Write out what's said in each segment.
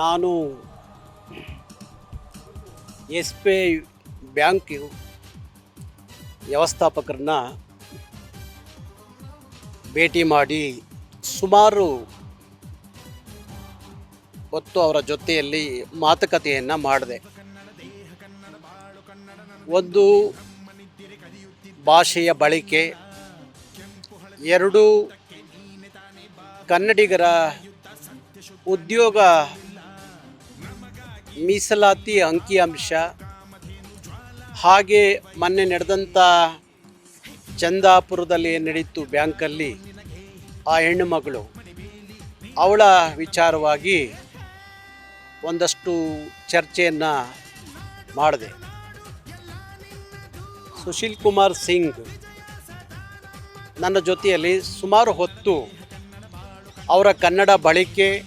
ನಾನು S B I bank ವ್ಯವಸ್ಥಾಪಕರನ್ನ ಭೇಟಿ ಮಾಡಿ ಸುಮಾರು ಹೊತ್ತು ಅವರ ಜೊತೆಯಲ್ಲಿ ಮಾತುಕತೆಯನ್ನು ಮಾಡಿದೆ. ಒಂದು ಭಾಷೆಯ ಬಳಕೆ, ಎರಡು ಕನ್ನಡಿಗರ ಉದ್ಯೋಗ ಮೀಸಲಾತಿ ಅಂಕಿಅಂಶ ಹಾಗೆ ಮೊನ್ನೆ ನಡೆದಂಥ ಚಂದಾಪುರದಲ್ಲಿ ಏನು ನಡೀತು ಬ್ಯಾಂಕಲ್ಲಿ ಆ ಹೆಣ್ಣು ಮಗಳು. ಅವಳ ವಿಚಾರವಾಗಿ ಒಂದಷ್ಟು ಚರ್ಚೆಯನ್ನು ಮಾಡಿದೆ. ಸುಶೀಲ್ ಕುಮಾರ್ ಸಿಂಗ್ ನನ್ನ ಜೊತೆಯಲ್ಲಿ ಸುಮಾರು ಹೊತ್ತು ಅವರ ಕನ್ನಡ ಬಳಕೆ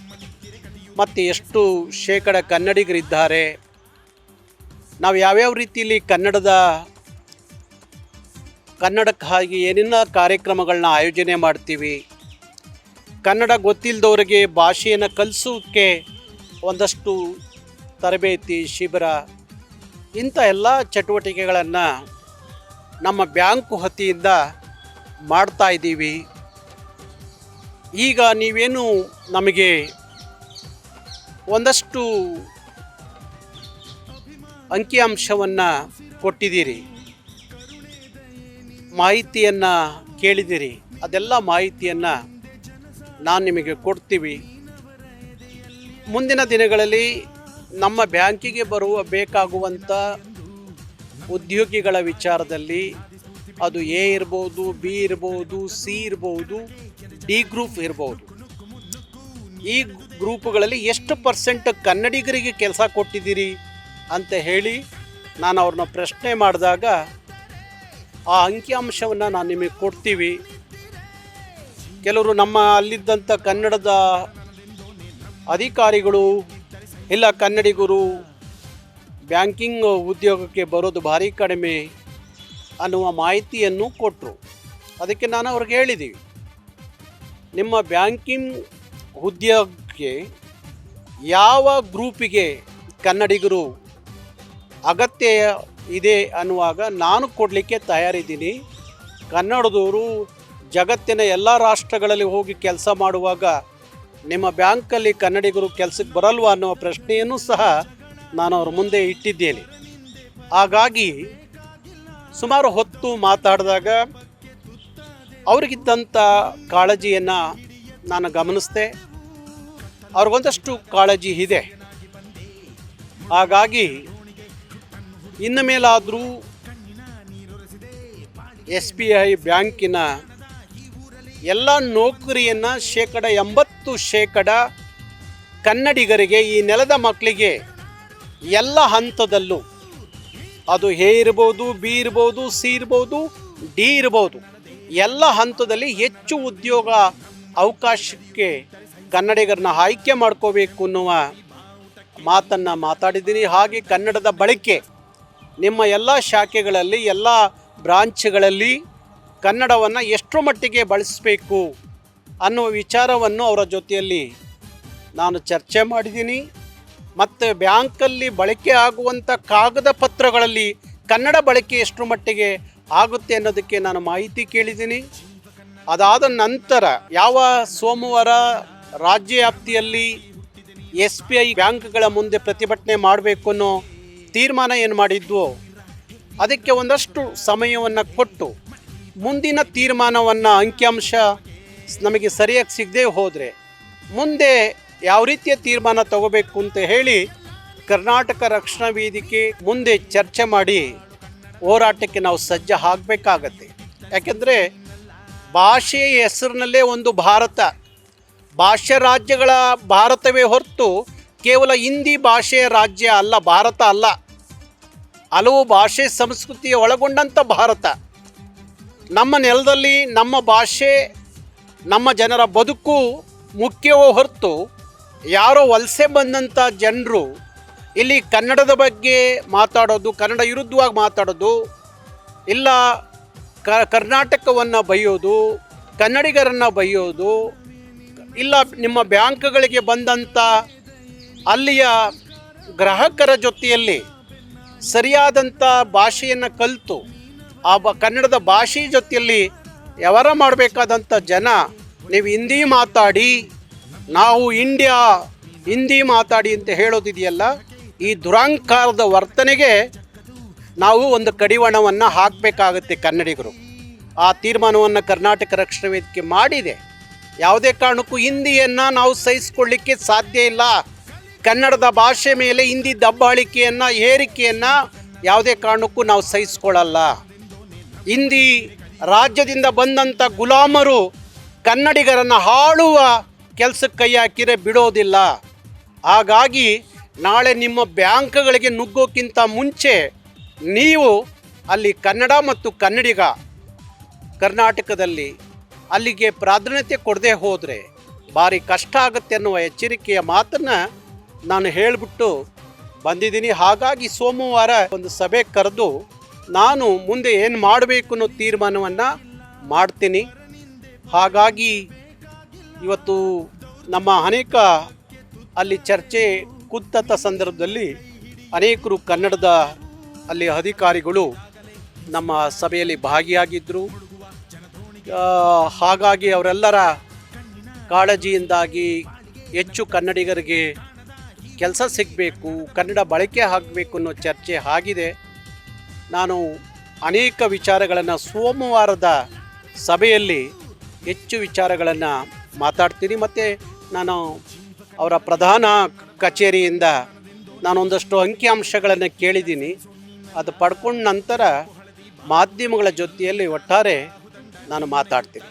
ಮತ್ತು ಎಷ್ಟು ಶೇಕಡ ಕನ್ನಡಿಗರಿದ್ದಾರೆ. ನಾವು ಯಾವ್ಯಾವ ರೀತಿಯಲ್ಲಿ ಕನ್ನಡದ ಕನ್ನಡಕ್ಕಾಗಿ ಏನೇನ ಕಾರ್ಯಕ್ರಮಗಳನ್ನ ಆಯೋಜನೆ ಮಾಡ್ತೀವಿ. ಕನ್ನಡ ಗೊತ್ತಿಲ್ಲದವ್ರಿಗೆ ಭಾಷೆಯನ್ನು ಕಲಿಸೋಕ್ಕೆ ಒಂದಷ್ಟು ತರಬೇತಿ, ಶಿಬಿರ ಇಂಥ ಎಲ್ಲ ಚಟುವಟಿಕೆಗಳನ್ನು ನಮ್ಮ ಬ್ಯಾಂಕು ಮಾಡ್ತಾ ಇದ್ದೀವಿ. ಈಗ ನೀವೇನು ನಮಗೆ ಒಂದಷ್ಟು ಅಂಕಿಅಂಶವನ್ನು ಕೊಟ್ಟಿದ್ದೀರಿ. ಮಾಹಿತಿಯನ್ನು ಕೇಳಿದ್ದೀರಿ. ಅದೆಲ್ಲ ಮಾಹಿತಿಯನ್ನು ನಾನು ನಿಮಗೆ ಕೊಡ್ತೀವಿ. ಮುಂದಿನ ದಿನಗಳಲ್ಲಿ ನಮ್ಮ ಬ್ಯಾಂಕಿಗೆ ಬರುವ ಬೇಕಾಗುವಂಥ ಉದ್ಯೋಗಿಗಳ ವಿಚಾರದಲ್ಲಿ ಅದು ಎ ಇರ್ಬೋದು, ಬಿ ಇರ್ಬೋದು, ಸಿ ಇರ್ಬೋದು, ಡಿ ಗ್ರೂಪ್ ಇರ್ಬೋದು. ಈ ಗ್ರೂಪುಗಳಲ್ಲಿ ಎಷ್ಟು ಪರ್ಸೆಂಟ್ ಕನ್ನಡಿಗರಿಗೆ ಕೆಲಸ ಕೊಟ್ಟಿದ್ದೀರಿ ಅಂತ ಹೇಳಿ ನಾನು ಅವ್ರನ್ನ ಪ್ರಶ್ನೆ ಮಾಡಿದಾಗ, ಆ ಅಂಕಿಅಂಶವನ್ನು ನಾನು ನಿಮಗೆ ಕೊಡ್ತೀವಿ. ಕೆಲವರು ನಮ್ಮ ಅಲ್ಲಿದ್ದಂಥ ಕನ್ನಡದ ಅಧಿಕಾರಿಗಳು ಇಲ್ಲ ಕನ್ನಡಿಗರು ಬ್ಯಾಂಕಿಂಗ್ ಉದ್ಯೋಗಕ್ಕೆ ಬರೋದು ಭಾರಿ ಕಡಿಮೆ ಅನ್ನುವ ಮಾಹಿತಿಯನ್ನು ಕೊಟ್ಟರು ಅದಕ್ಕೆ ನಾನು ಅವ್ರಿಗೆ ಹೇಳಿದ್ದೀವಿ ನಿಮ್ಮ ಬ್ಯಾಂಕಿಂಗ್ ಉದ್ಯೋಗಕ್ಕೆ ಯಾವ ಗ್ರೂಪಿಗೆ ಕನ್ನಡಿಗರು ಅಗತ್ಯ ಇದೆ ಅನ್ನುವಾಗ ನಾನು ಕೊಡಲಿಕ್ಕೆ ತಯಾರಿದ್ದೀನಿ. ಕನ್ನಡದವರು ಜಗತ್ತಿನ ಎಲ್ಲ ರಾಷ್ಟ್ರಗಳಲ್ಲಿ ಹೋಗಿ ಕೆಲಸ ಮಾಡುವಾಗ ನಿಮ್ಮ ಬ್ಯಾಂಕಲ್ಲಿ ಕನ್ನಡಿಗರು ಕೆಲಸಕ್ಕೆ ಬರಲ್ವಾ ಅನ್ನೋ ಪ್ರಶ್ನೆಯನ್ನು ಸಹ ನಾನು ಅವ್ರ ಮುಂದೆ ಇಟ್ಟಿದ್ದೇನೆ. ಹಾಗಾಗಿ ಸುಮಾರು ಹೊತ್ತು ಮಾತಾಡಿದಾಗ ಅವರಿಗಿದ್ದಂಥ ಕಾಳಜಿಯನ್ನು ನಾನು ಗಮನಿಸಿದೆ. ಅವ್ರಿಗೊಂದಷ್ಟು ಕಾಳಜಿ ಇದೆ. ಹಾಗಾಗಿ ಇನ್ನು ಮೇಲಾದರೂ ಎಸ್ ಬಿ ಐ ಬ್ಯಾಂಕಿನ ಎಲ್ಲ ನೌಕರಿಯನ್ನು ಶೇಕಡ ಎಂಬತ್ತು ಶೇಕಡ ಕನ್ನಡಿಗರಿಗೆ ಈ ನೆಲದ ಮಕ್ಕಳಿಗೆ ಎಲ್ಲ ಹಂತದಲ್ಲೂ ಅದು ಎ ಇರ್ಬೋದು, ಬಿ ಇರ್ಬೋದು, ಸಿ ಇರ್ಬೋದು, ಡಿ ಇರ್ಬೋದು ಎಲ್ಲ ಹಂತದಲ್ಲಿ ಹೆಚ್ಚು ಉದ್ಯೋಗ ಅವಕಾಶಕ್ಕೆ ಕನ್ನಡಿಗರನ್ನ ಆಯ್ಕೆ ಮಾಡ್ಕೋಬೇಕು ಅನ್ನುವ ಮಾತನ್ನು ಮಾತಾಡಿದ್ದೀನಿ. ಹಾಗೆ ಕನ್ನಡದ ಬಳಕೆ ನಿಮ್ಮ ಎಲ್ಲ ಶಾಖೆಗಳಲ್ಲಿ, ಎಲ್ಲ ಬ್ರಾಂಚ್ಗಳಲ್ಲಿ ಕನ್ನಡವನ್ನು ಎಷ್ಟರ ಮಟ್ಟಿಗೆ ಬಳಸಬೇಕು ಅನ್ನುವ ವಿಚಾರವನ್ನು ಅವರ ಜೊತೆಯಲ್ಲಿ ನಾನು ಚರ್ಚೆ ಮಾಡಿದ್ದೀನಿ. ಮತ್ತು ಬ್ಯಾಂಕಲ್ಲಿ ಬಳಕೆ ಆಗುವಂಥ ಕಾಗದ ಪತ್ರಗಳಲ್ಲಿ ಕನ್ನಡ ಬಳಕೆ ಎಷ್ಟರ ಮಟ್ಟಿಗೆ ಆಗುತ್ತೆ ಅನ್ನೋದಕ್ಕೆ ನಾನು ಮಾಹಿತಿ ಕೇಳಿದ್ದೀನಿ. ಅದಾದ ನಂತರ ಯಾವ ಸೋಮವಾರ ರಾಜ್ಯ ವ್ಯಾಪ್ತಿಯಲ್ಲಿ ಎಸ್ ಬಿ ಐ ಬ್ಯಾಂಕ್ಗಳ ಮುಂದೆ ಪ್ರತಿಭಟನೆ ಮಾಡಬೇಕು ಅನ್ನೋ ತೀರ್ಮಾನ ಏನು ಮಾಡಿದ್ವು? ಅದಕ್ಕೆ ಒಂದಷ್ಟು ಸಮಯವನ್ನು ಕೊಟ್ಟು ಮುಂದಿನ ತೀರ್ಮಾನವನ್ನು ಅಂಕಿಅಂಶ ನಮಗೆ ಸರಿಯಾಗಿ ಸಿಗದೆ ಹೋದರೆ ಮುಂದೆ ಯಾವ ರೀತಿಯ ತೀರ್ಮಾನ ತಗೋಬೇಕು ಅಂತ ಹೇಳಿ ಕರ್ನಾಟಕ ರಕ್ಷಣಾ ವೇದಿಕೆ ಮುಂದೆ ಚರ್ಚೆ ಮಾಡಿ ಹೋರಾಟಕ್ಕೆ ನಾವು ಸಜ್ಜ ಆಗಬೇಕಾಗತ್ತೆ. ಯಾಕೆಂದರೆ ಭಾಷೆಯ ಹೆಸರಿನಲ್ಲೇ ಒಂದು ಭಾರತ. ಭಾಷೆ ರಾಜ್ಯಗಳ ಭಾರತವೇ ಹೊರತು ಕೇವಲ ಹಿಂದಿ ಭಾಷೆಯ ರಾಜ್ಯ ಅಲ್ಲ, ಭಾರತ ಅಲ್ಲ. ಹಲವು ಭಾಷೆ ಸಂಸ್ಕೃತಿಯ ಒಳಗೊಂಡಂಥ ಭಾರತ. ನಮ್ಮ ನೆಲದಲ್ಲಿ ನಮ್ಮ ಭಾಷೆ, ನಮ್ಮ ಜನರ ಬದುಕು ಮುಖ್ಯವೋ ಹೊರತು ಯಾರೋ ವಲಸೆ ಬಂದಂಥ ಜನರು ಇಲ್ಲಿ ಕನ್ನಡದ ಬಗ್ಗೆ ಮಾತಾಡೋದು, ಕನ್ನಡ ವಿರುದ್ಧವಾಗಿ ಮಾತಾಡೋದು, ಇಲ್ಲ ಕ, ಕರ್ನಾಟಕವನ್ನು ಬೈಯೋದು ಕನ್ನಡಿಗರನ್ನು ಬೈಯೋದು ಇಲ್ಲ, ನಿಮ್ಮ ಬ್ಯಾಂಕ್ಗಳಿಗೆ ಬಂದಂಥ ಅಲ್ಲಿಯ ಗ್ರಾಹಕರ ಜೊತೆಯಲ್ಲಿ ಸರಿಯಾದಂಥ ಭಾಷೆಯನ್ನು ಕಲಿತು, ಆ ಬ, ಕನ್ನಡದ ಭಾಷೆ ಜೊತೆಯಲ್ಲಿ ವ್ಯವಹಾರ ಮಾಡಬೇಕಾದಂಥ ಜನ ನೀವು ಹಿಂದಿ ಮಾತಾಡಿ, ನಾವು ಇಂಡಿಯಾ ಹಿಂದಿ ಮಾತಾಡಿ ಅಂತ ಹೇಳೋದಿದೆಯಲ್ಲ, ಈ ದುರಾಂಕಾರದ ವರ್ತನೆಗೆ ನಾವು ಒಂದು ಕಡಿವಾಣವನ್ನು ಹಾಕಬೇಕಾಗುತ್ತೆ ಕನ್ನಡಿಗರು. ಆ ತೀರ್ಮಾನವನ್ನು ಕರ್ನಾಟಕ ರಕ್ಷಣಾ ವೇದಿಕೆ ಮಾಡಿದೆ. ಯಾವುದೇ ಕಾರಣಕ್ಕೂ ಹಿಂದಿಯನ್ನು ನಾವು ಸಹಿಸಿಕೊಳ್ಳಿಕ್ಕೆ ಸಾಧ್ಯ ಇಲ್ಲ. ಕನ್ನಡದ ಭಾಷೆ ಮೇಲೆ ಹಿಂದಿ ದಬ್ಬಾಳಿಕೆಯನ್ನು ಏರಿಕೆಯನ್ನು ಯಾವುದೇ ಕಾರಣಕ್ಕೂ ನಾವು ಸಹಿಸಿಕೊಳ್ಳಲ್ಲ. ಹಿಂದಿ ರಾಜ್ಯದಿಂದ ಬಂದಂಥ ಗುಲಾಮರು ಕನ್ನಡಿಗರನ್ನು ಹಾಳುವ ಕೆಲಸಕ್ಕೆ ಕೈ ಹಾಕಿದರೆ ಬಿಡೋದಿಲ್ಲ. ಹಾಗಾಗಿ ನಾಳೆ ನಿಮ್ಮ ಬ್ಯಾಂಕ್ಗಳಿಗೆ ನುಗ್ಗೋಕ್ಕಿಂತ ಮುಂಚೆ ನೀವು ಅಲ್ಲಿ ಕನ್ನಡ ಮತ್ತು ಕನ್ನಡಿಗ ಕರ್ನಾಟಕದಲ್ಲಿ ಅಲ್ಲಿಗೆ ಪ್ರಾಧಾನ್ಯತೆ ಕೊಡದೆ ಹೋದರೆ ಭಾರಿ ಕಷ್ಟ ಆಗುತ್ತೆ ಅನ್ನುವ ಎಚ್ಚರಿಕೆಯ ಮಾತನ್ನು ನಾನು ಹೇಳಿಬಿಟ್ಟು ಬಂದಿದ್ದೀನಿ. ಹಾಗಾಗಿ ಸೋಮವಾರ ಒಂದು ಸಭೆ ಕರೆದು ನಾನು ಮುಂದೆ ಏನು ಮಾಡಬೇಕು ಅನ್ನೋ ತೀರ್ಮಾನವನ್ನು ಮಾಡ್ತೀನಿ. ಹಾಗಾಗಿ ಇವತ್ತು ನಮ್ಮ ಅನೇಕ ಅಲ್ಲಿ ಚರ್ಚೆ ಕುತ್ತತ ಸಂದರ್ಭದಲ್ಲಿ ಅನೇಕರು ಕನ್ನಡದ ಅಲ್ಲಿ ಅಧಿಕಾರಿಗಳು ನಮ್ಮ ಸಭೆಯಲ್ಲಿ ಭಾಗಿಯಾಗಿದ್ದರು ಹಾಗಾಗಿ ಅವರೆಲ್ಲರ ಕಾಳಜಿಯಿಂದಾಗಿ ಹೆಚ್ಚು ಕನ್ನಡಿಗರಿಗೆ ಕೆಲಸ ಸಿಗಬೇಕು, ಕನ್ನಡ ಬಳಕೆ ಆಗಬೇಕು ಅನ್ನೋ ಚರ್ಚೆ ಆಗಿದೆ. ನಾನು ಅನೇಕ ವಿಚಾರಗಳನ್ನು ಸೋಮವಾರದ ಸಭೆಯಲ್ಲಿ ಹೆಚ್ಚು ವಿಚಾರಗಳನ್ನು ಮಾತಾಡ್ತೀನಿ. ಮತ್ತು ನಾನು ಅವರ ಪ್ರಧಾನ ಕಚೇರಿಯಿಂದ ನಾನೊಂದಷ್ಟು ಅಂಕಿಅಂಶಗಳನ್ನು ಕೇಳಿದ್ದೀನಿ. ಅದು ಪಡ್ಕೊಂಡ ನಂತರ ಮಾಧ್ಯಮಗಳ ಜೊತೆಯಲ್ಲಿ ಒಟ್ಟಾರೆ ನಾನು ಮಾತಾಡ್ತೀನಿ.